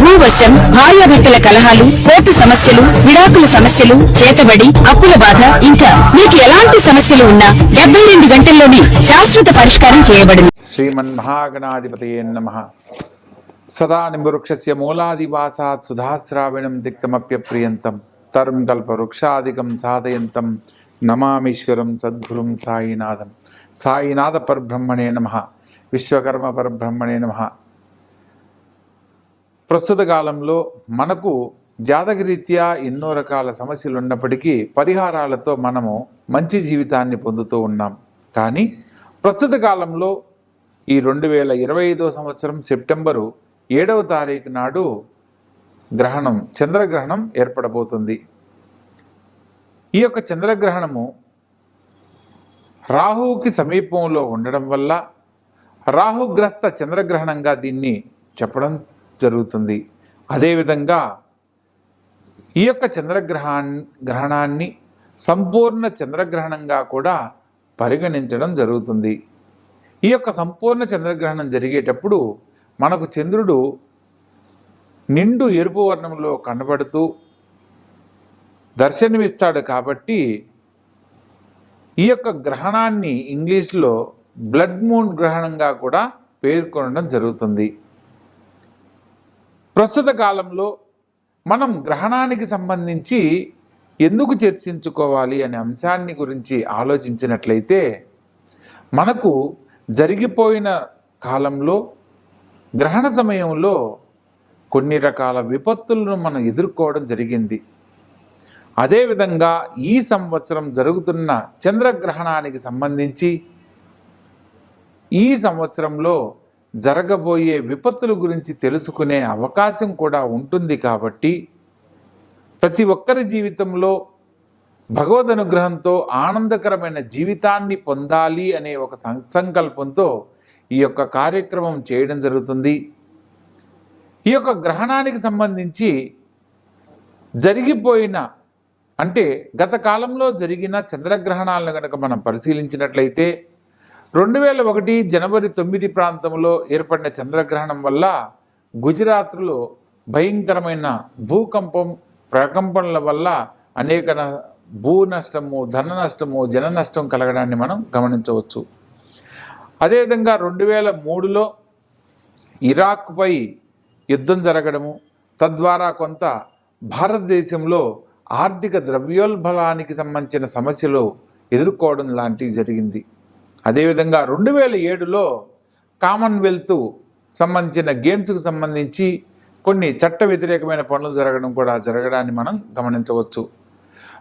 భూవశం భార్యాభర్తల కలహాలు కోర్టు సమస్యలు విడాకుల సమస్యలు చేతబడి అప్పుల బాధ ఇంకా మీకు ఎలాంటి సమస్యలు ఉన్నా డెబ్బై రెండు గంటల్లోనే శాశ్వత పరిష్కారం చేయబడింది. శ్రీమన్మహాగణాధిపతయే నమ. సదా నింబవృక్షస్య మూలాదివాసాత్ సుధాశ్రావిణం తిక్తమప్యప్రియంతం తరుం కల్పవృక్షాదికం సాధయంతం నమామీశ్వరం సద్గురుం సాయినాథం. సాయినాథ పరబ్రహ్మణే నమ. విశ్వకర్మ పరబ్రహ్మణే నమ. ప్రస్తుత కాలంలో మనకు జాతకరీత్యా ఎన్నో రకాల సమస్యలు ఉన్నప్పటికీ పరిహారాలతో మనము మంచి జీవితాన్ని పొందుతూ ఉన్నాం. కానీ ప్రస్తుత కాలంలో ఈ రెండు వేల ఇరవై ఐదో సంవత్సరం సెప్టెంబరు ఏడవ తారీఖు నాడు గ్రహణం చంద్రగ్రహణం ఏర్పడబోతుంది. ఈ యొక్క చంద్రగ్రహణము రాహువుకి సమీపంలో ఉండడం వల్ల రాహుగ్రస్త చంద్రగ్రహణంగా దీన్ని చెప్పడం జరుగుతుంది. అదేవిధంగా ఈ యొక్క చంద్రగ్రహా గ్రహణాన్ని సంపూర్ణ చంద్రగ్రహణంగా కూడా పరిగణించడం జరుగుతుంది. ఈ యొక్క సంపూర్ణ చంద్రగ్రహణం జరిగేటప్పుడు మనకు చంద్రుడు నిండు ఎరుపు వర్ణంలో కనబడుతూ దర్శనమిస్తాడు కాబట్టి ఈ యొక్క గ్రహణాన్ని ఇంగ్లీష్లో బ్లడ్ మూన్ గ్రహణంగా కూడా పేర్కొనడం జరుగుతుంది. ప్రస్తుత కాలంలో మనం గ్రహణానికి సంబంధించి ఎందుకు చర్చించుకోవాలి అనే అంశాన్ని గురించి ఆలోచించినట్లయితే మనకు జరిగిపోయిన కాలంలో గ్రహణ సమయంలో కొన్ని రకాల విపత్తులను మనం ఎదుర్కోవడం జరిగింది. అదేవిధంగా ఈ సంవత్సరం జరుగుతున్న చంద్రగ్రహణానికి సంబంధించి ఈ సంవత్సరంలో జరగబోయే విపత్తుల గురించి తెలుసుకునే అవకాశం కూడా ఉంటుంది కాబట్టి ప్రతి ఒక్కరి జీవితంలో భగవద్ అనుగ్రహంతో ఆనందకరమైన జీవితాన్ని పొందాలి అనే ఒక సం- సంకల్పంతో ఈ యొక్క కార్యక్రమం చేయడం జరుగుతుంది. ఈ యొక్క గ్రహణానికి సంబంధించి జరిగిపోయిన అంటే గత కాలంలో జరిగిన చంద్రగ్రహణాలను కనుక మనం పరిశీలించినట్లయితే రెండు వేల ఒకటి జనవరి తొమ్మిది ప్రాంతంలో ఏర్పడిన చంద్రగ్రహణం వల్ల గుజరాత్లో భయంకరమైన భూకంపం ప్రకంపనల వల్ల అనేక భూ నష్టము ధన నష్టము జన నష్టం కలగడాన్ని మనం గమనించవచ్చు. అదేవిధంగా రెండు వేల మూడులో ఇరాక్పై యుద్ధం జరగడము తద్వారా కొంత భారతదేశంలో ఆర్థిక ద్రవ్యోల్బలానికి సంబంధించిన సమస్యలు ఎదుర్కోవడం లాంటివి జరిగింది. అదేవిధంగా రెండు వేల ఏడులో కామన్వెల్త్ సంబంధించిన గేమ్స్కు సంబంధించి కొన్ని చట్ట వ్యతిరేకమైన పనులు జరగడం కూడా జరగడాన్ని మనం గమనించవచ్చు.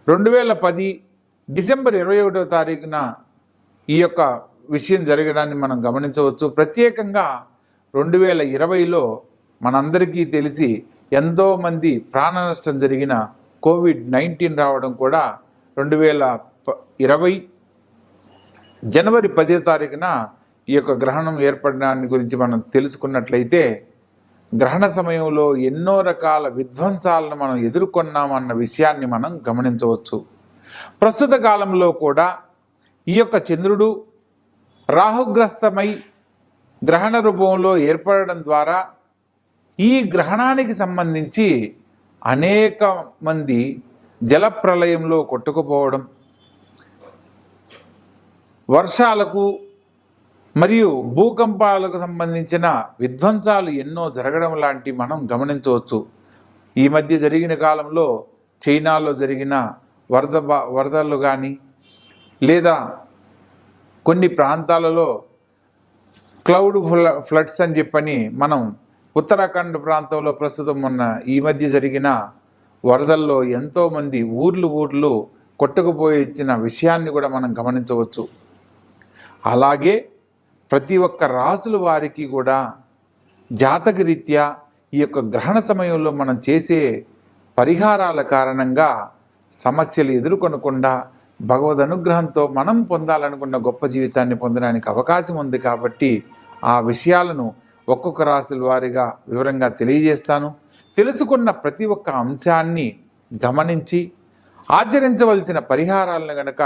రెండు వేల పది డిసెంబర్ ఇరవై ఒకటో తారీఖున ఈ యొక్క విషయం జరగడాన్ని మనం గమనించవచ్చు. ప్రత్యేకంగా రెండు వేల ఇరవైలో మనందరికీ తెలిసి ఎంతోమంది ప్రాణ నష్టం జరిగిన కోవిడ్ నైన్టీన్ రావడం కూడా రెండు వేల ప- ఇరవై జనవరి పదో తారీఖున ఈ యొక్క గ్రహణం ఏర్పడడాన్ని గురించి మనం తెలుసుకున్నట్లయితే గ్రహణ సమయంలో ఎన్నో రకాల విధ్వంసాలను మనం ఎదుర్కొన్నామన్న విషయాన్ని మనం గమనించవచ్చు. ప్రస్తుత కాలంలో కూడా ఈ యొక్క చంద్రుడు రాహుగ్రస్తమై గ్రహణ రూపంలో ఏర్పడడం ద్వారా ఈ గ్రహణానికి సంబంధించి అనేక మంది జల ప్రళయంలో కొట్టుకుపోవడం వర్షాలకు మరియు భూకంపాలకు సంబంధించిన విధ్వంసాలు ఎన్నో జరగడం లాంటి మనం గమనించవచ్చు. ఈ మధ్య జరిగిన కాలంలో చైనాలో జరిగిన వరద వరదలు కానీ లేదా కొన్ని ప్రాంతాలలో క్లౌడ్ ఫ్ల ఫ్లడ్స్ అని చెప్పని మనం ఉత్తరాఖండ్ ప్రాంతంలో ప్రస్తుతం ఉన్న ఈ మధ్య జరిగిన వరదల్లో ఎంతోమంది ఊర్లు ఊర్లు కొట్టుకుపోయి ఇచ్చిన విషయాన్ని కూడా మనం గమనించవచ్చు. అలాగే ప్రతి ఒక్క రాసుల వారికి కూడా జాతకరీత్యా ఈ యొక్క గ్రహణ సమయంలో మనం చేసే పరిహారాల కారణంగా సమస్యలు ఎదుర్కొనకుండా భగవద్ అనుగ్రహంతో మనం పొందాలనుకున్న గొప్ప జీవితాన్ని పొందడానికి అవకాశం ఉంది కాబట్టి ఆ విషయాలను ఒక్కొక్క రాశుల వారిగా వివరంగా తెలియజేస్తాను. తెలుసుకున్న ప్రతి ఒక్క అంశాన్ని గమనించి ఆచరించవలసిన పరిహారాలను గనక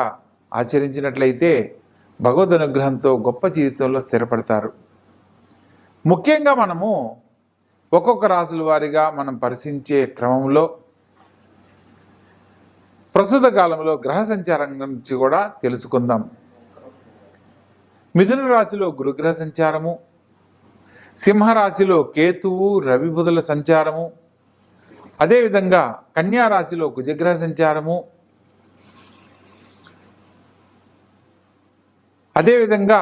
ఆచరించినట్లయితే భగవద్ అనుగ్రహంతో గొప్ప జీవితంలో స్థిరపడతారు. ముఖ్యంగా మనము ఒక్కొక్క రాసుల వారిగా మనం పరిశీలించే క్రమంలో ప్రస్తుత కాలంలో గ్రహ సంచారం గురించి కూడా తెలుసుకుందాం. మిథున రాశిలో గురుగ్రహ సంచారము సింహరాశిలో కేతువు రవి బుధుల సంచారము అదేవిధంగా కన్యా రాశిలో కుజగ్రహ సంచారము అదేవిధంగా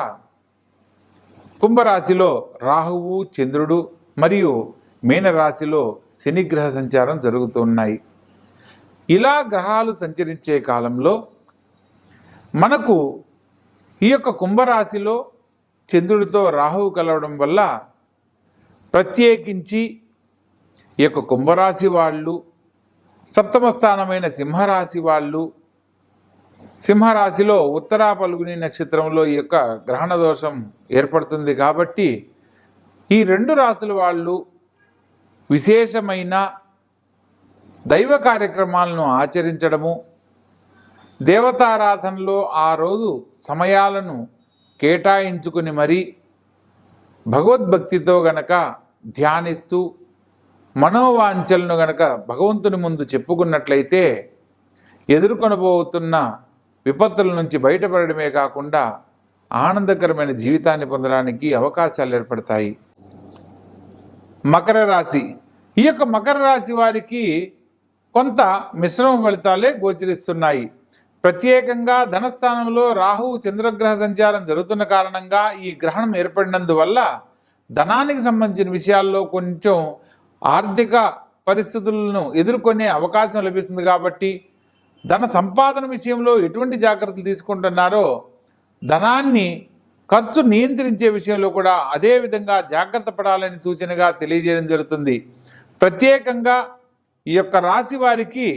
కుంభరాశిలో రాహువు చంద్రుడు మరియు మీనరాశిలో శనిగ్రహ సంచారం జరుగుతున్నాయి ఇలా గ్రహాలు సంచరించే కాలంలో మనకు ఈ యొక్క కుంభరాశిలో చంద్రుడితో రాహువు కలవడం వల్ల ప్రత్యేకించి ఈ యొక్క కుంభరాశి వాళ్ళు సప్తమ స్థానమైన సింహరాశి వాళ్ళు సింహరాశిలో ఉత్తరా పలుగుని నక్షత్రంలో ఈ యొక్క గ్రహణ దోషం ఏర్పడుతుంది కాబట్టి ఈ రెండు రాశుల వాళ్ళు విశేషమైన దైవ కార్యక్రమాలను ఆచరించడము దేవతారాధనలో ఆ రోజు సమయాలను కేటాయించుకుని మరీ భగవద్భక్తితో గనక ధ్యానిస్తూ మనోవాంఛలను గనక భగవంతుని ముందు చెప్పుకున్నట్లయితే ఎదుర్కొనబోతున్న విపత్తుల నుంచి బయటపడడమే కాకుండా ఆనందకరమైన జీవితాన్ని పొందడానికి అవకాశాలు ఏర్పడతాయి. మకర రాశి. ఈ యొక్క మకర రాశి వారికి కొంత మిశ్రమ ఫలితాలే గోచరిస్తున్నాయి. ప్రత్యేకంగా ధనస్థానంలో రాహువు చంద్రగ్రహ సంచారం జరుగుతున్న కారణంగా ఈ గ్రహణం ఏర్పడినందువల్ల ధనానికి సంబంధించిన విషయాల్లో కొంచెం ఆర్థిక పరిస్థితులను ఎదుర్కొనే అవకాశం లభిస్తుంది కాబట్టి ధన సంపాదన విషయంలో ఎటువంటి జాగ్రత్తలు తీసుకుంటున్నారో ధనాన్ని ఖర్చు నియంత్రించే విషయంలో కూడా అదే విధంగా జాగ్రత్త పడాలని సూచనగా తెలియజేయడం జరుగుతుంది. ప్రత్యేకంగా ఈ యొక్క రాశి వారికి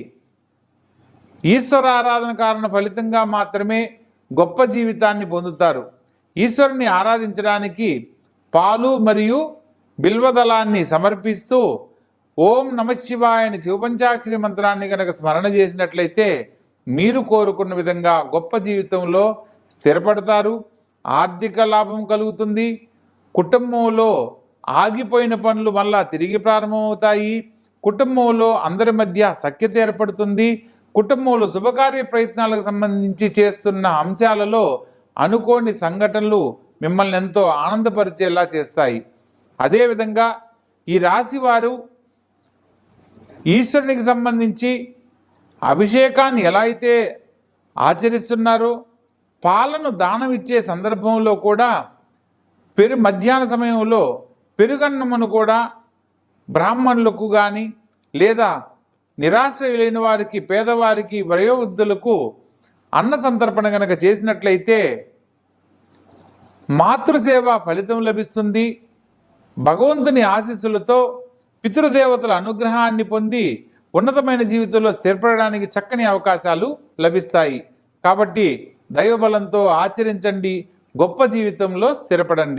ఈశ్వర ఆరాధన కారణ ఫలితంగా మాత్రమే గొప్ప జీవితాన్ని పొందుతారు. ఈశ్వరుని ఆరాధించడానికి పాలు మరియు బిల్వదళాన్ని సమర్పిస్తూ ఓం నమశివాయ అని శివపంచాక్షరి మంత్రాన్ని కనుక స్మరణ చేసినట్లయితే మీరు కోరుకున్న విధంగా గొప్ప జీవితంలో స్థిరపడతారు ఆర్థిక లాభం కలుగుతుంది కుటుంబంలో ఆగిపోయిన పనులు మళ్ళా తిరిగి ప్రారంభమవుతాయి కుటుంబంలో అందరి మధ్య సఖ్యత ఏర్పడుతుంది కుటుంబంలో శుభకార్య ప్రయత్నాలకు సంబంధించి చేస్తున్న అంశాలలో అనుకోని సంఘటనలు మిమ్మల్ని ఎంతో ఆనందపరిచేలా చేస్తాయి. అదేవిధంగా ఈ రాశి వారు ఈశ్వరునికి సంబంధించి అభిషేకాన్ని ఎలా అయితే ఆచరిస్తున్నారో పాలను దానం ఇచ్చే సందర్భంలో కూడా పెరు మధ్యాహ్న సమయంలో పెరుగన్నమును కూడా బ్రాహ్మణులకు కానీ లేదా నిరాశ్రయులైన వారికి పేదవారికి వయోవృద్ధులకు అన్న సంతర్పణ కనుక చేసినట్లయితే మాతృసేవ ఫలితం లభిస్తుంది. భగవంతుని ఆశీస్సులతో పితృదేవతల అనుగ్రహాన్ని పొంది ఉన్నతమైన జీవితంలో స్థిరపడడానికి చక్కని అవకాశాలు లభిస్తాయి. కాబట్టి దైవబలంతో ఆచరించండి. గొప్ప జీవితంలో స్థిరపడండి.